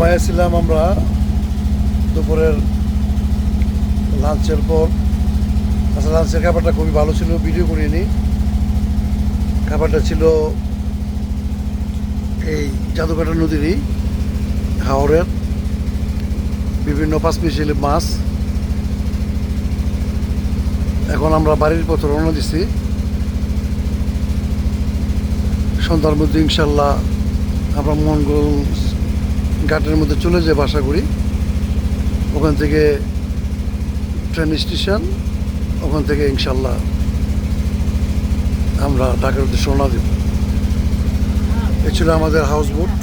ঘুমাইছিলাম আমরা দুপুরের লাঞ্চের পর। আচ্ছা লাঞ্চের খাবারটা খুবই ভালো ছিল ভিডিও করিনি। খাবারটা ছিল এই জাদুকাটা নদীরই হাওড়ের বিভিন্ন পাঁচ মিশালি মাছ। এখন আমরা বাড়ির পথে রওনা দিছি। সন্ধ্যার মধ্যে ইনশাল্লাহ আমরা মোহনগঞ্জ ঘাটের মধ্যে চলে যাই বাসা করি। ওখান থেকে ট্রেন স্টেশন ওখান থেকে ইনশাল্লাহ আমরা ঢাকার উদ্দেশ্যে রওনা দেব। এ ছিল আমাদের হাউস বোট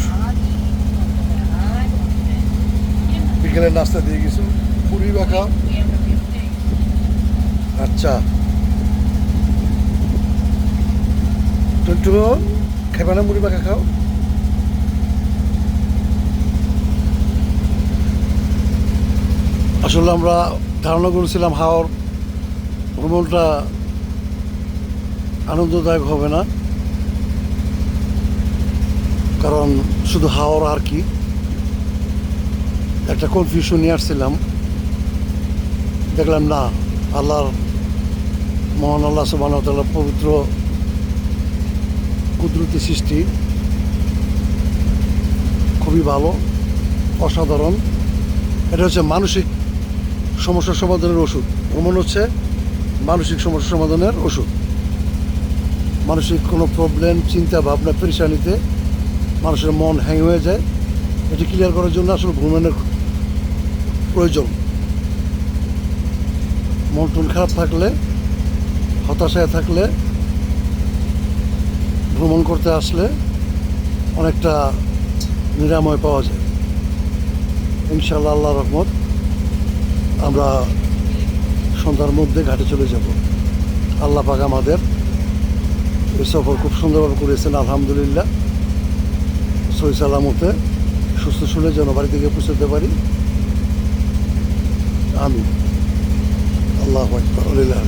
বিকেলের নাস্তা দিয়ে গেছি। পুরি বাঁকা আচ্ছা। টন্টু খাইবা না মুড়ি মাখা খাও? আসলে আমরা ধারণা করেছিলাম হাওর ভ্রমণটা আনন্দদায়ক হবে না। কারণ শুধু হাওর আর কি? একটা কনফিউশন নিয়ে আসছিলাম। দেখলাম না, আল্লাহর মহান আল্লাহ সুবাহ পবিত্র কুদরতি সৃষ্টি। খুবই ভালো, অসাধারণ। এটা হচ্ছে মানসিক সমস্যা সমাধানের ওষুধ। ভ্রমণ হচ্ছে, মানসিক সমস্যা সমাধানের ওষুধ। মানসিক কোনো প্রবলেম চিন্তা, ভাবনা পেরেশানিতে মানুষের মন হ্যাং হয়ে যায়। এটি ক্লিয়ার করার জন্য আসলে ভ্রমণের প্রয়োজন। মন টন খারাপ থাকলে, হতাশায় থাকলে, ভ্রমণ করতে আসলে অনেকটা নিরাময় পাওয়া যায়। ইনশাল্লাহ আল্লাহ রহমত। আমরা সন্ধ্যার মধ্যে ঘাটে চলে যাব। আল্লাহ পাক আমাদের এই সফর খুব সুন্দরভাবে করেছেন, আলহামদুলিল্লাহ। সই সালামতে সুস্থ শুনে যেন বাড়ি থেকে পৌঁছতে পারি। আমি আল্লাহ আকবর আলিল্লাহ